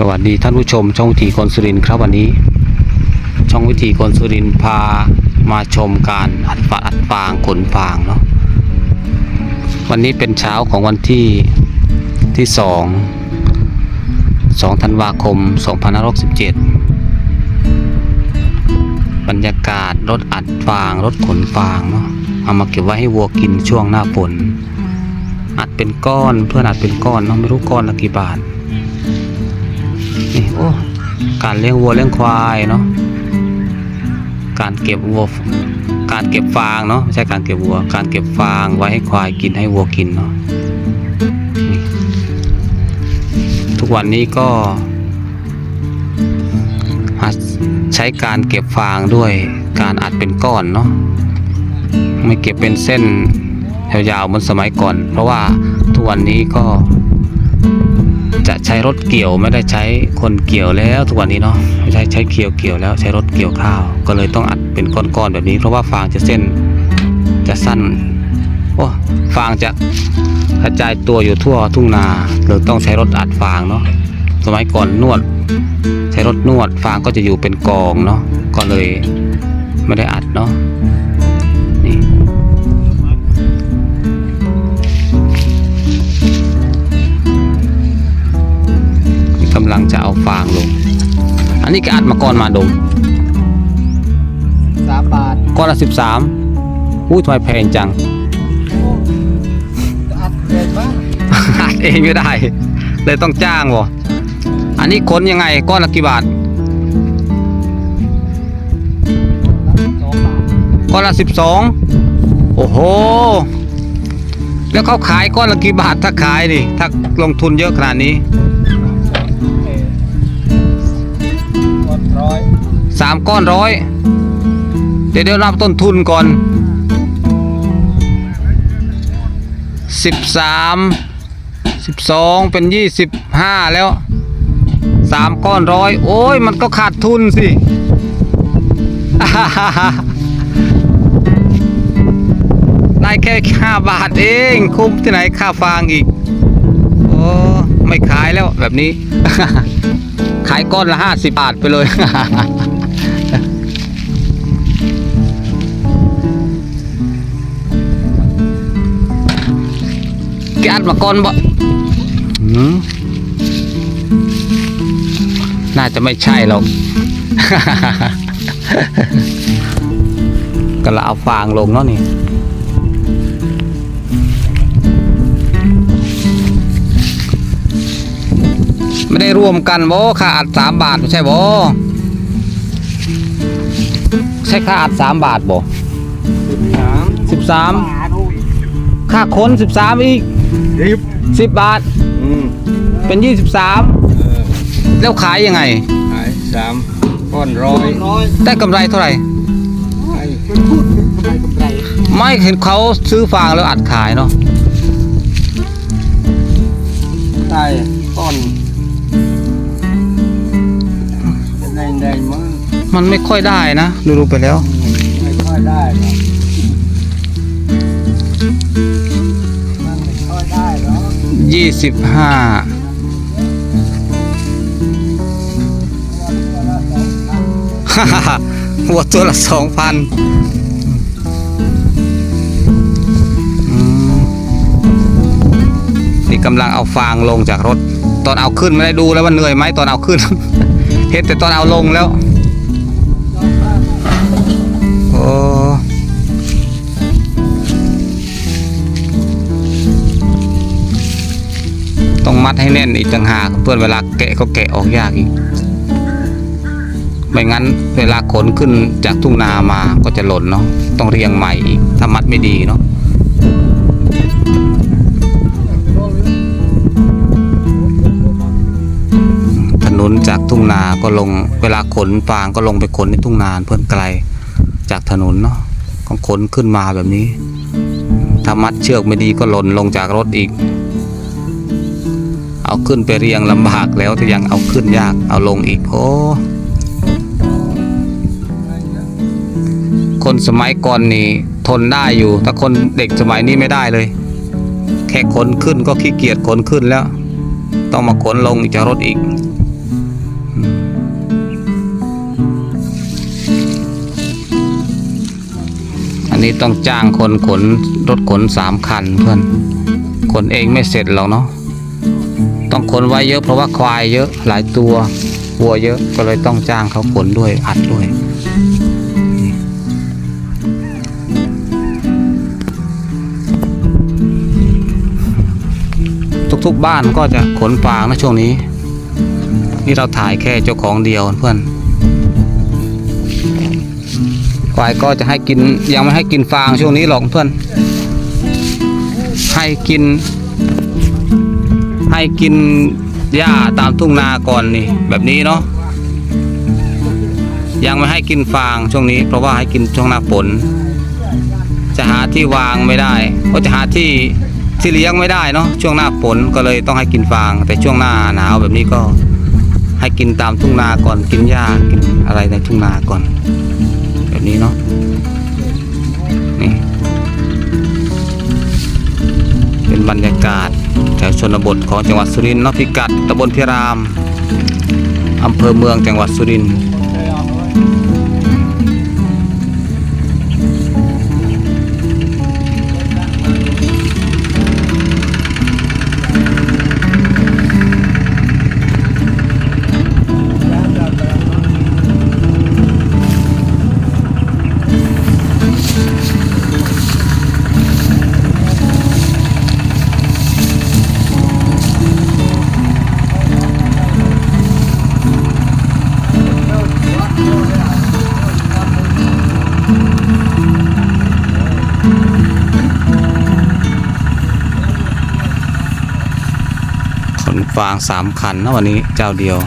สวัสดีท่านผู้ชม ช่องวิถีคนสุรินครับวันนี้ ช่องวิถีคนสุรินพามาชมการอัดฝาอัดฟางขนฟางเนาะวันนี้เป็นเช้าของวันที่ที่สองสองธันวาคม2567บรรยากาศรถอัดฟางรถขนฟางเนาะเอามาเก็บไว้ให้วัวกินช่วงหน้าฝนอัดเป็นก้อนเพื่อนอัดเป็นก้อนเนาะไม่รู้ก้อนละกี่บาท โอ้การเลี้ยงวัวเลี้ยงควายเนาะการเก็บวัวการเก็บฟางเนาะไม่ใช่การเก็บวัว การเก็บฟางไว้ให้ควายกินให้วัวกินเนาะทุกวันนี้ก็ใช้การเก็บฟางด้วยการอัดเป็นก้อนเนาะไม่เก็บเป็นเส้นยาวๆเหมือนสมัยก่อน เพราะว่าทุกวันนี้ก็ จะใช้รถเกี่ยวไม่ได้ใช้คนเกี่ยวแล้วทุกวันนี้เนาะไม่ใช้ใช้เกี่ยวเกี่ยวแล้วใช้รถเกี่ยวข้าว ก็เลยต้องอัดเป็นก้อนๆแบบนี้ เพราะว่าฟางจะเส้นจะสั้นโอ้ฟางจะกระจายตัวอยู่ทั่วทุ่งนาเลยต้องใช้รถอัดฟางเนาะสมัยก่อนนวด ใช้รถนวดฟางก็จะอยู่เป็นกองเนาะก็เลยไม่ได้อัดเนาะ ลังจะเอาฟางลง อันนี้ก็อัดมาก่อนมาดมสามบาทก้อนละสิบสามอู้ทำไมแพงจัง อัดเกินมากอัดเองไม่ได้ เลยต้องจ้างวะอันนี้ขนยังไงก้อนละกี่บาทสองบาท ก้อนละสิบสองโอ้โห แล้วเขาขายก้อนละกี่บาทถ้าขายนี่ ถ้าลงทุนเยอะขนาดนี้ สามก้อนร้อยเดี๋ยวเดี๋ยวนับต้นทุนก่อนสิบสามสิบสองเป็นยี่สิบห้าแล้วสามก้อนร้อยโอ้ยมันก็ขาดทุนสิได้แค่ห้าบาทเอง คุ้มที่ไหนค่าฟางอีกโอ้ไม่ขายแล้วแบบนี้ ขายก้อนละห้าสิบบาทไปเลย แกอัดมาก่อนบ่หืมน่าจะไม่ใช่หรอกก็ละเอาฟางลงเนาะนี่ไม่ได้รวมกันบ่ค่าอัดสามบาทไม่ใช่บ่ใช่ค่าอัดสามบาทบ่สามสิบสามบาทโอ้ยค่าค้นสิบสามอีก รีบสิบบาท อืมเป็นยี่สิบสามเออแล้วขายยังไง ขายสามก้อนร้อยร้อยได้กำไรเท่าไหร่ ไอ้เป็นพูดเป็นกำไรกำไรไม่เห็นเขาซื้อฟางแล้วอัดขายเนาะ ได้ก้อนเป็นแดงแดงๆมั้งมันไม่ค่อยได้นะ ดูๆไปแล้วอืมไม่ค่อยได้หรอก ยี่สิบห้าหัวตัวละสองพันนี่กำลังเอาฟางลงจากรถ ตอนเอาขึ้นไม่ได้ดูแล้วว่าเหนื่อยไหมตอนเอาขึ้น เห็นแต่ตอนเอาลงแล้ว โอ้ ต้องมัดให้แน่นอีกต่างหากเพื่อนเวลาแกะก็แกะออกยากอีก ไม่งั้นเวลาขนขึ้นจากทุ่งนามาก็จะหล่นเนาะต้องเรียงใหม่อีกถ้ามัดไม่ดีเนาะถนนจากทุ่งนาก็ลงเวลาขนฟางก็ลงไปขนในทุ่งนาเพื่อนไกลจากถนนเนาะก็ขนขึ้นมาแบบนี้ ถ้ามัดเชือกไม่ดีก็หล่นลงจากรถอีก เอาขึ้นไปเรียงลำบากแล้วจะยังเอาขึ้นยากเอาลงอีกโอ้คนสมัยก่อนนี่ทนได้อยู่แต่คนเด็กสมัยนี้ไม่ได้เลย แค่ขนขึ้นก็ขี้เกียจขนขึ้นแล้ว ต้องมาขนลงจะรถอีกอันนี้ต้องจ้างคนขนรถขนสามคันเพื่อนขนเองไม่เสร็จหรอกเนาะ ต้องขนไว้เยอะเพราะว่าควายเยอะหลายตัววัวเยอะก็เลยต้องจ้างเขาขนด้วยอัดด้วยทุกๆบ้านก็จะขนฟางนะช่วงนี้ นี่เราถ่ายแค่เจ้าของเดียวเพื่อนควายก็จะให้กินยังไม่ให้กินฟางช่วงนี้หรอกเพื่อน ให้กิน ให้กินหญ้าตามทุ่งนาก่อนนี่ แบบนี้เนาะยังไม่ให้กินฟางช่วงนี้ เพราะว่าให้กินช่วงหน้าฝนจะหาที่วางไม่ได้ก็จะหาที่ที่เลี้ยงไม่ได้เนาะช่วงหน้าฝนก็เลยต้องให้กินฟาง แต่ช่วงหน้าหนาวแบบนี้ก็ให้กินตามทุ่งนาก่อนกินหญ้ากินอะไรในทุ่งนาก่อน แบบนี้เนาะนี่เป็นบรรยากาศ วชนบทของจังหวัดสุรินทร์นพิกัดตำบลพิรามอำเภอเมืองจังหวัดสุรินทร์ ฟางสามคันนะวันนี้เจ้าเดียว